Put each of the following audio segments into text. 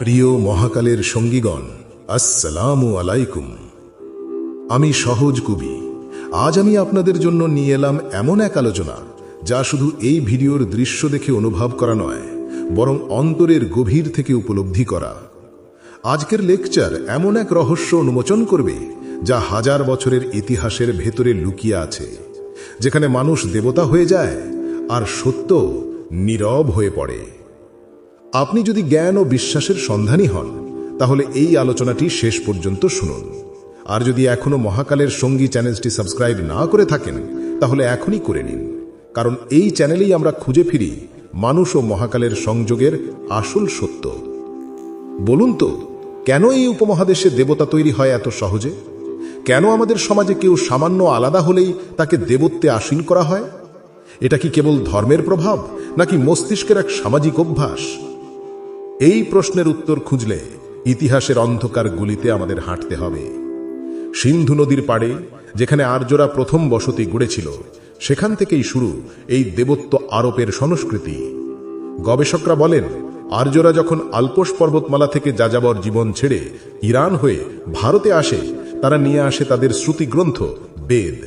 প্রিয় মহাকালের সঙ্গীগণ, আসসালামু আলাইকুম। আমি সহজ কবি। আজ আমি আপনাদের জন্য নিয়ে এলাম এমন এক আলোচনা, যা শুধু এই ভিডিওর দৃশ্য দেখে অনুভব করা নয়, বরং অন্তরের গভীর থেকে উপলব্ধি করা। আজকের লেকচার এমন এক রহস্য উন্মোচন করবে, যা হাজার বছরের ইতিহাসের ভেতরে লুকিয়ে আছে, যেখানে মানুষ দেবতা হয়ে যায় আর সত্য নীরব হয়ে পড়ে। আপনি যদি জ্ঞান ও বিশ্বাসের সন্ধানী হন, তাহলে এই আলোচনাটি শেষ পর্যন্ত শুনুন। আর যদি এখনও মহাকালের সঙ্গী চ্যানেলটি সাবস্ক্রাইব না করে থাকেন, তাহলে এখনই করে নিন। কারণ এই চ্যানেলেই আমরা খুঁজে ফিরি মানুষ ও মহাকালের সংযোগের আসল সত্য। বলুন তো, কেন এই উপমহাদেশে দেবতা তৈরি হয় এত সহজে? কেন আমাদের সমাজে কেউ সামান্য আলাদা হলেই তাকে দেবত্বে আসীন করা হয়? এটা কি কেবল ধর্মের প্রভাব, নাকি মস্তিষ্কের এক সামাজিক অভ্যাস? এই প্রশ্নের উত্তর খুঁজলে ইতিহাসের অন্ধকার গুলিতে আমাদের হাঁটতে হবে। সিন্ধু নদীর পাড়ে, যেখানে আর্যরা প্রথম বসতি গড়েছিল, সেখান থেকেই শুরু এই দেবত্ব আরোপের সংস্কৃতি। গবেষকরা বলেন, আর্যরা যখন আলপোষ পর্বতমালা থেকে যাযাবর জীবন ছেড়ে ইরান হয়ে ভারতে আসে, তারা নিয়ে আসে তাদের শ্রুতিগ্রন্থ, বেদ।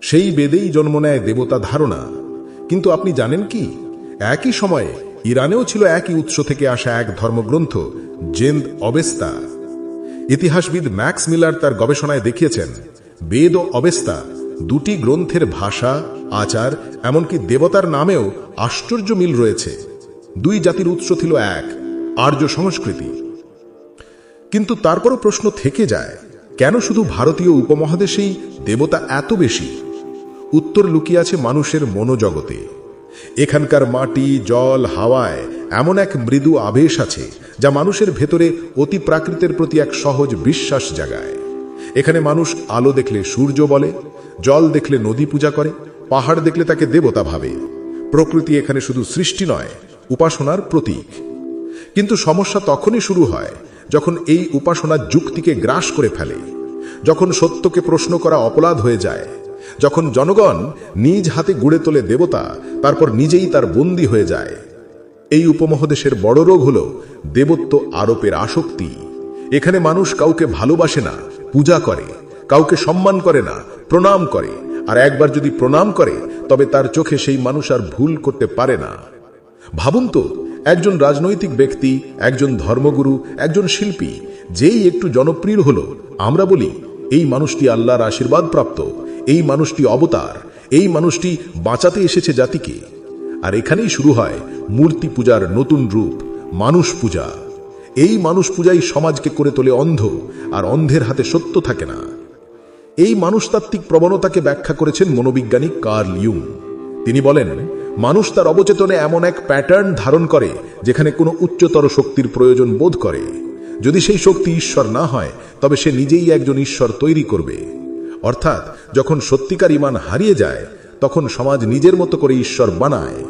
সেই বেদেই জন্ম নেয় দেবতা ধারণা। কিন্তু আপনি জানেন কি? একই সময়ে ইরানেও ছিল একই উৎস থেকে আসা এক ধর্মগ্রন্থ, জেন্দ অবেস্তা। ইতিহাসবিদ ম্যাক্স মিলার তার গবেষণায় দেখিয়েছেন, বেদ ও অবেস্তা দুটি গ্রন্থের ভাষা, আচার, এমনকি দেবতার নামেও আশ্চর্য মিল রয়েছে। দুই জাতির উৎস ছিল এক, আর্য সংস্কৃতি। কিন্তু তারপরও প্রশ্ন থেকে যায়, কেন শুধু ভারতীয় উপমহাদেশেই দেবতা এত বেশি? উত্তর লুকিয়ে আছে মানুষের মনোজগতে। এখানকার মাটি, জল, হাওয়ায় এমন এক মৃদু আবেশ আছে যা মানুষের ভেতরে অতি প্রাকৃতের প্রতি এক সহজ বিশ্বাস জাগায়। এখানে মানুষ আলো দেখলে সূর্য বলে, জল দেখলে নদী পূজা করে, পাহাড় দেখলে তাকে দেবতা ভাবে। প্রকৃতি এখানে শুধু সৃষ্টি নয়, উপাসনার প্রতীক। কিন্তু সমস্যা তখনই শুরু হয় যখন এই উপাসনা যুক্তিকে গ্রাস করে ফেলে, যখন সত্যকে প্রশ্ন করা অপরাধ হয়ে যায়। যখন জনগণ নিজ হাতে গুড়ে তোলে দেবতা, তারপর নিজেই তার বন্দী হয়ে যায়। এই উপমহাদেশের বড় রোগ হল দেবত্ব আরোপের আসক্তি। এখানে মানুষ কাউকে ভালোবাসে না, পূজা করে, কাউকে সম্মান করে না, প্রণাম করে, আর একবার যদি প্রণাম করে, তবে তার চোখে সেই মানুষ আর ভুল করতে পারে না। ভাবুন তো, একজন রাজনৈতিক ব্যক্তি, একজন ধর্মগুরু, একজন শিল্পী, যেই একটু জনপ্রিয় হলো, আমরা বলি, এই মানুষটি আল্লাহর আশীর্বাদ প্রাপ্ত এই মানুষটি অবতার, এই মানুষটি বাঁচাতে এসেছে জাতিকে। আর এখানেই শুরু হয় মূর্তি পূজার নতুন রূপ, মানুষ পূজা। এই মানুষ পূজাই সমাজকে করে তোলে অন্ধ, আর অন্ধের হাতে সত্য থাকে না। এই মানুষতাত্ত্বিক প্রবণতাকে ব্যাখ্যা করেছেন মনোবিজ্ঞানী কার্ল ইউং তিনি বলেন, মানুষ তার অবচেতনে এমন এক প্যাটার্ন ধারণ করে, যেখানে কোনো উচ্চতর শক্তির প্রয়োজন বোধ করে। যদি সেই শক্তি ঈশ্বর না হয়, তবে সে নিজেই একজন ঈশ্বর তৈরি করবে। অর্থাৎ যখন সত্যিকার ইমান হারিয়ে যায়, তখন সমাজ নিজের মতো করে ঈশ্বর বানায়।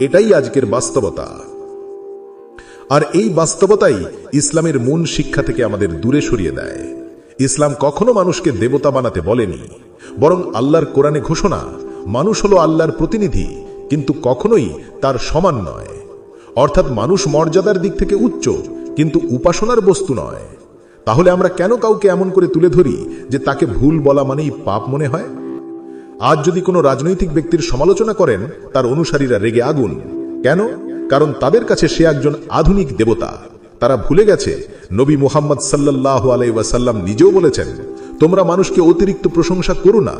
এটাই আজকের বাস্তবতা। আর এই বাস্তবতাই ইসলামের মূল শিক্ষা থেকে আমাদের দূরে সরিয়ে দেয়। ইসলাম কখনো মানুষকে দেবতা বানাতে বলেনি, বরং আল্লাহর কোরআনে ঘোষণা, মানুষ হলো আল্লাহর প্রতিনিধি, কিন্তু কখনোই তার সমান নয়। অর্থাৎ মানুষ মর্যাদার দিক থেকে উচ্চ, কিন্তু উপাসনার বস্তু নয়। তাহলে আমরা কেন কাউকে এমন করে তুলে ধরি যে তাকে ভুল বলা মানেই পাপ মনে হয়? আজ যদি কোনো রাজনৈতিক ব্যক্তির সমালোচনা করেন, তার অনুসারীরা রেগে আগুন। কেন? কারণ তাদের কাছে সে একজন আধুনিক দেবতা। তারা ভুলে গেছে, নবী মুহাম্মদ সাল্লাহ আলাইসাল্লাম নিজেও বলেছেন, তোমরা মানুষকে অতিরিক্ত প্রশংসা করো না,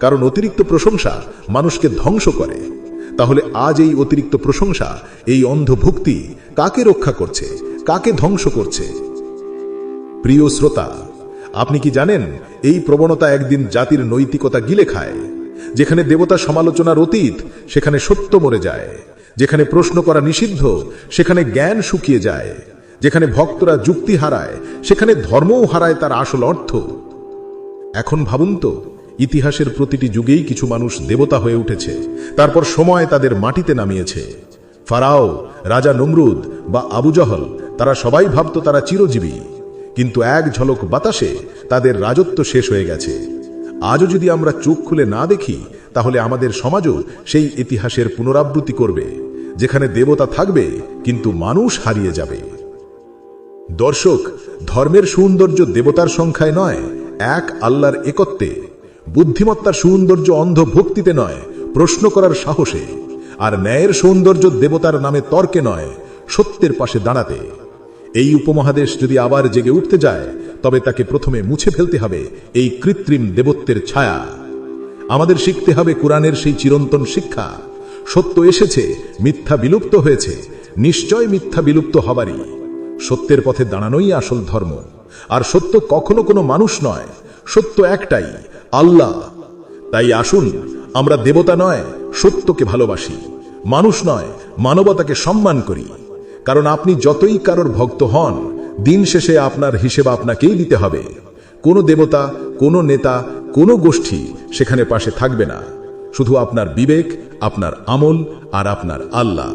কারণ অতিরিক্ত প্রশংসা মানুষকে ধ্বংস করে। তাহলে আজ এই অতিরিক্ত প্রশংসা, এই অন্ধভুক্তি কাকে রক্ষা করছে, কাকে ধ্বংস করছে? প্রিয় শ্রোতা, আপনি কি জানেন, এই প্রবণতা একদিন জাতির নৈতিকতা গিলে খায়। যেখানে দেবতা সমালোচনার অতীত, সেখানে সত্য মরে যায়। যেখানে প্রশ্ন করা নিষিদ্ধ, সেখানে জ্ঞান শুকিয়ে যায়। যেখানে ভক্তরা যুক্তি হারায়, সেখানে ধর্মও হারায় তার আসল অর্থ। এখন ভাবুন তো, ইতিহাসের প্রতিটি যুগেই কিছু মানুষ দেবতা হয়ে উঠেছে, তারপর সময় তাদের মাটিতে নামিয়েছে। ফারাও, রাজা নমরুদ বা আবু জহল, তারা সবাই ভাবত তারা চিরজীবী। কিন্তু এক ঝলক বাতাসে তাদের রাজত্ব শেষ হয়ে গেছে। আজও যদি আমরা চোখ খুলে না দেখি, তাহলে আমাদের সমাজও সেই ইতিহাসের পুনরাবৃত্তি করবে, যেখানে দেবতা থাকবে, কিন্তু মানুষ হারিয়ে যাবে। দর্শক, ধর্মের সৌন্দর্য দেবতার সংখ্যায় নয়, এক আল্লাহর একত্বে। বুদ্ধিমত্তার সৌন্দর্য অন্ধ ভক্তিতে নয়, প্রশ্ন করার সাহসে। আর ন্যায়ের সৌন্দর্য দেবতার নামে তর্কে নয়, সত্যের পাশে দাঁড়াতে। এই উপমহাদেশ যদি আবার জেগে উঠতে যায়, তবে তাকে প্রথমে মুছে ফেলতে হবে এই কৃত্রিম দেবত্বের ছায়া। আমাদের শিখতে হবে কোরআনের সেই চিরন্তন শিক্ষা। সত্য এসেছে, মিথ্যা বিলুপ্ত হয়েছে, নিশ্চয় মিথ্যা বিলুপ্ত হবারই। সত্যের পথে দাঁড়ানোই আসল ধর্ম। আর সত্য কখনো কোনো মানুষ নয়, সত্য একটাই, আল্লাহ। তাই আসুন, আমরা দেবতা নয়, সত্যকে ভালোবাসি। মানুষ নয়, মানবতাকে সম্মান করি। কারণ আপনি যতই কারোর ভক্ত হন, দিন শেষে আপনার হিসেব আপনাকেই দিতে হবে। কোনো দেবতা, কোনো নেতা, কোনো গোষ্ঠী সেখানে পাশে থাকবে না। শুধু আপনার বিবেক, আপনার আমল আর আপনার আল্লাহ।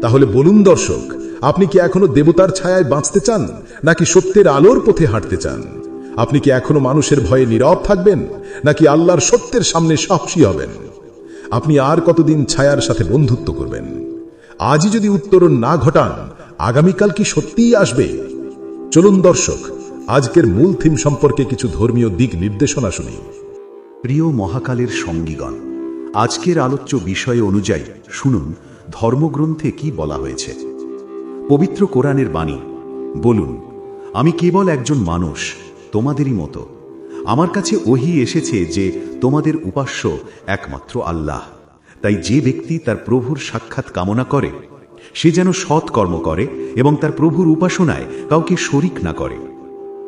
তাহলে বলুন দর্শক, আপনি কি এখনও দেবতার ছায়ায় বাঁচতে চান, নাকি সত্যের আলোর পথে হাঁটতে চান? আপনি কি এখনও মানুষের ভয়ে নীরব থাকবেন, নাকি আল্লাহর সত্যের সামনে সাহসী হবেন? আপনি আর কতদিন ছায়ার সাথে বন্ধুত্ব করবেন? আজই যদি উত্তরণ না ঘটান, আগামীকাল কি সত্যিই আসবে? চলুন দর্শক, আজকের মূল থিম সম্পর্কে কিছু ধর্মীয় দিক নির্দেশনা শুনি। প্রিয় মহাকালের সঙ্গীগণ, আজকের আলোচ্য বিষয় অনুযায়ী শুনুন, ধর্মগ্রন্থে কি বলা হয়েছে। পবিত্র কোরআনের বাণী, বলুন, আমি কেবল একজন মানুষ, তোমাদেরই মতো। আমার কাছে ওহি এসেছে যে তোমাদের উপাস্য একমাত্র আল্লাহ। তাই যে ব্যক্তি তার প্রভুর সাক্ষাৎ কামনা করে, সে যেন সৎ কর্ম করে এবং তার প্রভুর উপাসনায় কাউকে শরিক না করে।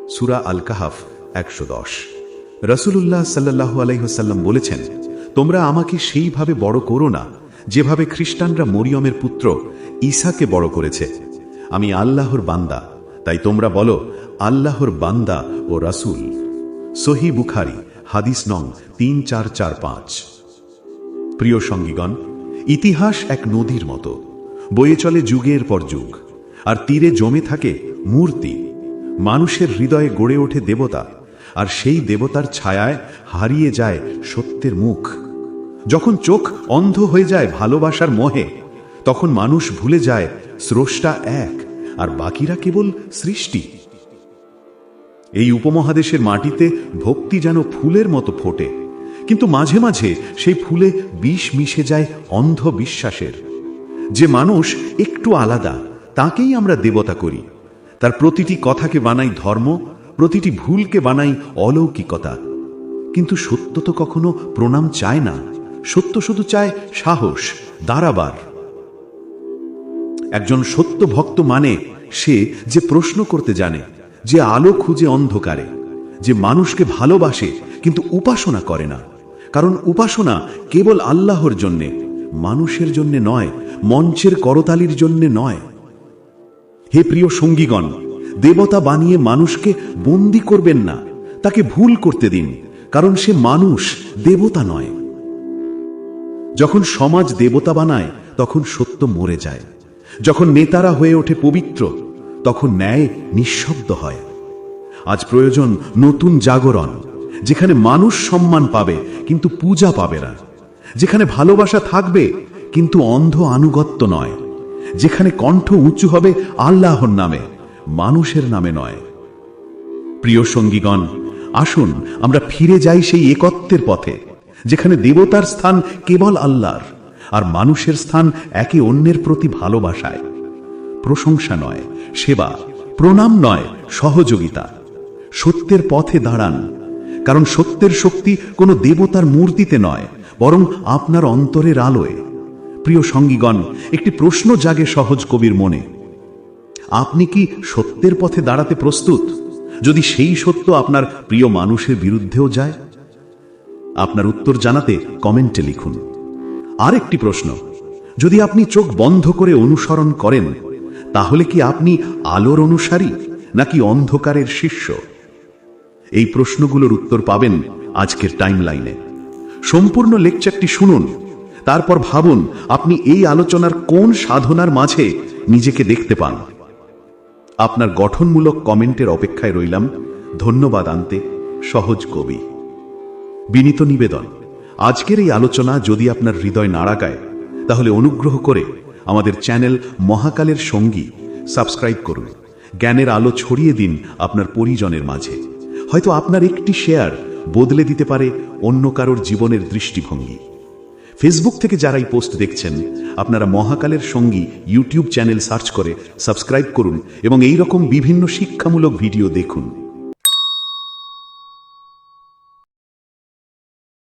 সুরা আল কাহাফ একশো দশ। রসুল্লাহ সাল্লাহ আলাইহসাল্লাম বলেছেন, তোমরা আমাকে সেইভাবে বড় করো না, যেভাবে খ্রিস্টানরা মরিয়মের পুত্র ঈসাকে বড় করেছে। আমি আল্লাহর বান্দা, তাই তোমরা বলো, আল্লাহর বান্দা ও রাসূল। সহি বুখারি, হাদিস নং তিন চার চার পাঁচ। প্রিয় সঙ্গীগণ, ইতিহাস এক নদীর মতো। বয়ে চলে যুগের পর যুগ, আর তীরে জমে থাকে মূর্তি। মানুষের হৃদয়ে গড়ে ওঠে দেবতা, আর সেই দেবতার ছায়ায় হারিয়ে যায় সত্যের মুখ। যখন চোখ অন্ধ হয়ে যায় ভালোবাসার মোহে, তখন মানুষ ভুলে যায় স্রষ্টা এক, আর বাকিরা কেবল সৃষ্টি। এই উপমহাদেশের মাটিতে ভক্তি যেন ফুলের মতো ফোটে কিন্তু মাঝে মাঝে সেই ফুলে বিষ মিশে যায় অন্ধ বিশ্বাসের যে মানুষ একটু আলাদা, তাকেই আমরা দেবতা করি। তার প্রতিটি কথাকে বানাই ধর্ম, প্রতিটি ভুলকে বানাই অলৌকিকতা। কিন্তু সত্য তো কখনো প্রণাম চায় না। সত্য শুধু চায় সাহস দাঁড়াবার একজন সত্য ভক্ত মানে সে যে প্রশ্ন করতে জানে, যে আলো খুঁজে অন্ধকারে, যে মানুষকে ভালোবাসে, কিন্তু উপাসনা করে না। কারণ উপাসনা কেবল আল্লাহর জন্যে, মানুষের জন্যে নয়, মঞ্চের করতালির জন্যে নয়। হে প্রিয় সঙ্গীগণ, দেবতা বানিয়ে মানুষকে বন্দি করবেন না, তাকে ভুল করতে দিন, কারণ সে মানুষ, দেবতা নয়। যখন সমাজ দেবতা বানায়, তখন সত্য মরে যায়। যখন নেতারা হয়ে ওঠে পবিত্র, তখন ন্যায় নিঃশব্দ হয়। আজ প্রয়োজন নতুন জাগরণ যেখানে মানুষ সম্মান পাবে, কিন্তু পূজা পাবে না। যেখানে ভালোবাসা থাকবে, কিন্তু অন্ধ আনুগত্য নয়। যেখানে কণ্ঠ উঁচু হবে, আল্লাহর নামে, মানুষের নামে নয়। প্রিয় সঙ্গীগণ, আসুন আমরা ফিরে যাই সেই একত্বের পথে, যেখানে দেবতার স্থান কেবল আল্লাহর, আর মানুষের স্থান একে অন্যের প্রতি ভালোবাসায়। প্রশংসা নয়, সেবা, প্রণাম নয়, সহযোগিতা। সত্যের পথে দাঁড়ান কারণ সত্যের শক্তি কোনো দেবতার মূর্তিতে নয়, বরং আপনার অন্তরের আলোয়। প্রিয় সঙ্গীগণ, একটি প্রশ্ন জাগে সহজ কবির মনে। আপনি কি সত্যের পথে দাঁড়াতে প্রস্তুত? যদি সেই সত্য আপনার প্রিয় মানুষের বিরুদ্ধেও যায়? আপনার উত্তর জানাতে কমেন্টে লিখুন। আরেকটি প্রশ্ন, যদি আপনি চোখ বন্ধ করে অনুসরণ করেন, তাহলে কি আপনি আলোর অনুসারী, নাকি অন্ধকারের শিষ্য? এই প্রশ্নগুলোর উত্তর পাবেন আজকের টাইম লাইনে সম্পূর্ণ লেকচারটি শুনুন, তারপর ভাবুন আপনি এই আলোচনার কোন সাধনার মাঝে নিজেকে দেখতে পান। আপনার গঠনমূলক কমেন্টের অপেক্ষায় রইলাম। ধন্যবাদ আনতে। সহজ কবি। বিনীত নিবেদন। আজকের এই আলোচনা যদি আপনার হৃদয় নাড়াগায় তাহলে অনুগ্রহ করে আমাদের চ্যানেল মহাকালের সঙ্গী সাবস্ক্রাইব করুন। জ্ঞানের আলো ছড়িয়ে দিন আপনার পরিজনের মাঝে। হয়তো আপনার একটি শেয়ার বদলে দিতে পারে অন্য কারোর জীবনের দৃষ্টিভঙ্গি। ফেসবুক থেকে যারা এই পোস্ট দেখছেন, আপনারা মহাকালের সঙ্গী ইউটিউব চ্যানেল সার্চ করে সাবস্ক্রাইব করুন এবং এই রকম বিভিন্ন শিক্ষামূলক ভিডিও দেখুন।